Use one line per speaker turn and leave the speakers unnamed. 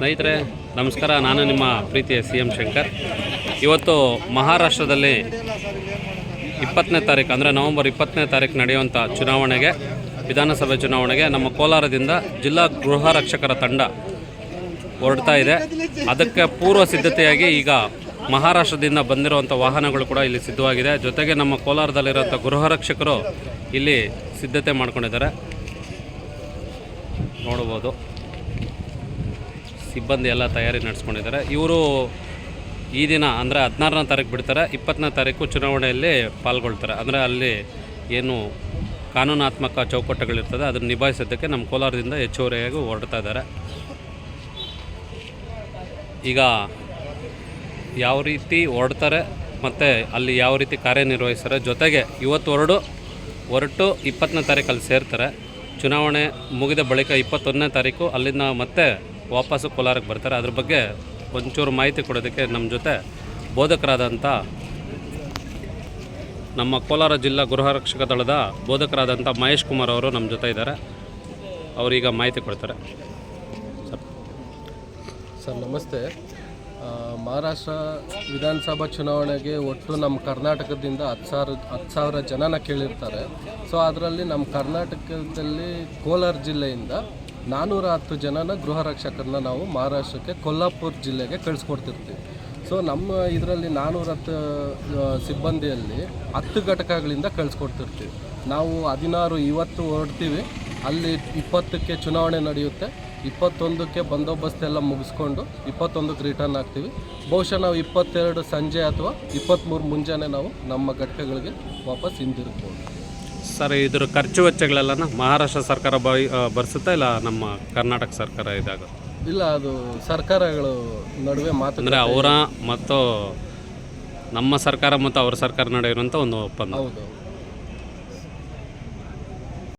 ಸ್ನೇಹಿತರೆ, ನಮಸ್ಕಾರ. ನಾನು ನಿಮ್ಮ ಪ್ರೀತಿಯ ಸಿ ಎಂ ಶಂಕರ್. ಇವತ್ತು ಮಹಾರಾಷ್ಟ್ರದಲ್ಲಿ ಇಪ್ಪತ್ತನೇ ತಾರೀಕು, ಅಂದರೆ ನವೆಂಬರ್ ಇಪ್ಪತ್ತನೇ ತಾರೀಕು ನಡೆಯುವಂಥ ಚುನಾವಣೆಗೆ, ವಿಧಾನಸಭೆ ಚುನಾವಣೆಗೆ ನಮ್ಮ ಕೋಲಾರದಿಂದ ಜಿಲ್ಲಾ ಗೃಹ ರಕ್ಷಕರ ತಂಡ ಹೊರಡ್ತಾ ಇದೆ. ಅದಕ್ಕೆ ಪೂರ್ವ ಸಿದ್ಧತೆಯಾಗಿ ಈಗ ಮಹಾರಾಷ್ಟ್ರದಿಂದ ಬಂದಿರುವಂಥ ವಾಹನಗಳು ಕೂಡ ಇಲ್ಲಿ ಸಿದ್ಧವಾಗಿದೆ. ಜೊತೆಗೆ ನಮ್ಮ ಕೋಲಾರದಲ್ಲಿರುವಂಥ ಗೃಹ ರಕ್ಷಕರು ಇಲ್ಲಿ ಸಿದ್ಧತೆ ಮಾಡ್ಕೊಂಡಿದ್ದಾರೆ. ನೋಡ್ಬೋದು ಸಿಬ್ಬಂದಿ ಎಲ್ಲ ತಯಾರಿ ನಡೆಸ್ಕೊಂಡಿದ್ದಾರೆ. ಇವರು ಈ ದಿನ ಅಂದರೆ ಹದಿನಾರನೇ ತಾರೀಕು ಬಿಡ್ತಾರೆ, ಇಪ್ಪತ್ತನೇ ತಾರೀಕು ಚುನಾವಣೆಯಲ್ಲಿ ಪಾಲ್ಗೊಳ್ತಾರೆ. ಅಂದರೆ ಅಲ್ಲಿ ಏನು ಕಾನೂನಾತ್ಮಕ ಚೌಕಟ್ಟುಗಳಿರ್ತದೆ, ಅದನ್ನು ನಿಭಾಯಿಸೋದಕ್ಕೆ ನಮ್ಮ ಕೋಲಾರದಿಂದ ಹೆಚ್ಚುವರಿಯಾಗಿ ಹೊರಡ್ತಾ ಇದ್ದಾರೆ. ಈಗ ಯಾವ ರೀತಿ ಹೊರಡ್ತಾರೆ ಮತ್ತು ಅಲ್ಲಿ ಯಾವ ರೀತಿ ಕಾರ್ಯನಿರ್ವಹಿಸ್ತಾರೆ, ಜೊತೆಗೆ ಇವತ್ತು ಹೊರಡು, ಹೊರಟು ಇಪ್ಪತ್ತನೇ ತಾರೀಕು ಅಲ್ಲಿ ಸೇರ್ತಾರೆ. ಚುನಾವಣೆ ಮುಗಿದ ಬಳಿಕ ಇಪ್ಪತ್ತೊಂದನೇ ತಾರೀಕು, ಅಲ್ಲಿಂದ ಮತ್ತೆ ವಾಪಸ್ಸು ಕೋಲಾರಕ್ಕೆ ಬರ್ತಾರೆ. ಅದ್ರ ಬಗ್ಗೆ ಒಂಚೂರು ಮಾಹಿತಿ ಕೊಡೋದಕ್ಕೆ ನಮ್ಮ ಜೊತೆ ಬೋಧಕರಾದಂಥ ನಮ್ಮ ಕೋಲಾರ ಜಿಲ್ಲಾ ಗೃಹ ರಕ್ಷಕ ದಳದ ಬೋಧಕರಾದಂಥ ಮಹೇಶ್ ಕುಮಾರ್ ಅವರು ನಮ್ಮ ಜೊತೆ ಇದ್ದಾರೆ. ಅವರೀಗ ಮಾಹಿತಿ ಕೊಡ್ತಾರೆ. ಸರ್.
ಸರ್, ನಮಸ್ತೆ. ಮಹಾರಾಷ್ಟ್ರ ವಿಧಾನಸಭಾ ಚುನಾವಣೆಗೆ ಒಟ್ಟು ನಮ್ಮ ಕರ್ನಾಟಕದಿಂದ ಹತ್ತು ಸಾವಿರ ಹತ್ತು ಸಾವಿರ ಜನನ ಕೇಳಿರ್ತಾರೆ. ಸೊ, ಅದರಲ್ಲಿ ನಮ್ಮ ಕರ್ನಾಟಕದಲ್ಲಿ ಕೋಲಾರ ಜಿಲ್ಲೆಯಿಂದ ನಾನ್ನೂರ ಹತ್ತು ಜನನ ಗೃಹ ರಕ್ಷಕರನ್ನ ನಾವು ಮಹಾರಾಷ್ಟ್ರಕ್ಕೆ ಕೊಲ್ಲಾಪುರ ಜಿಲ್ಲೆಗೆ ಕಳಿಸ್ಕೊಡ್ತಿರ್ತೀವಿ. ಸೊ ನಮ್ಮ ಇದರಲ್ಲಿ ನಾನ್ನೂರ ಹತ್ತು ಸಿಬ್ಬಂದಿಯಲ್ಲಿ ಹತ್ತು ಘಟಕಗಳಿಂದ ಕಳಿಸ್ಕೊಡ್ತಿರ್ತೀವಿ. ನಾವು ಹದಿನಾರು ಇವತ್ತು ಹೊರಡ್ತೀವಿ. ಅಲ್ಲಿ ಇಪ್ಪತ್ತಕ್ಕೆ ಚುನಾವಣೆ ನಡೆಯುತ್ತೆ. ಇಪ್ಪತ್ತೊಂದಕ್ಕೆ ಬಂದೋಬಸ್ತ್ ಎಲ್ಲ ಮುಗಿಸ್ಕೊಂಡು ಇಪ್ಪತ್ತೊಂದಕ್ಕೆ ರಿಟರ್ನ್ ಆಗ್ತೀವಿ. ಬಹುಶಃ ನಾವು ಇಪ್ಪತ್ತೆರಡು ಸಂಜೆ ಅಥವಾ ಇಪ್ಪತ್ತ್ಮೂರು ಮುಂಜಾನೆ ನಾವು ನಮ್ಮ ಘಟಕಗಳಿಗೆ ವಾಪಸ್ ಹಿಂದಿರುಗ್ಬೋದು.
ಸರ್ ಇದ್ರ ಖರ್ಚು ವೆಚ್ಚಗಳೆಲ್ಲನ ಮಹಾರಾಷ್ಟ್ರ ಸರ್ಕಾರ ಬೈ ಭರಿಸುತ್ತಾ ಇಲ್ಲ ನಮ್ಮ ಕರ್ನಾಟಕ ಸರ್ಕಾರ ಇದಾಗ?
ಇಲ್ಲ ಅದು ಸರ್ಕಾರಗಳು ನಡುವೆ ಮಾತು
ಅಂದರೆ ಅವರ ಮತ್ತು ನಮ್ಮ ಸರ್ಕಾರ ಮತ್ತು ಅವ್ರ ಸರ್ಕಾರ ನಡುವೆ ಇರುವಂಥ ಒಂದು ಒಪ್ಪಂದ.
ಹೌದು.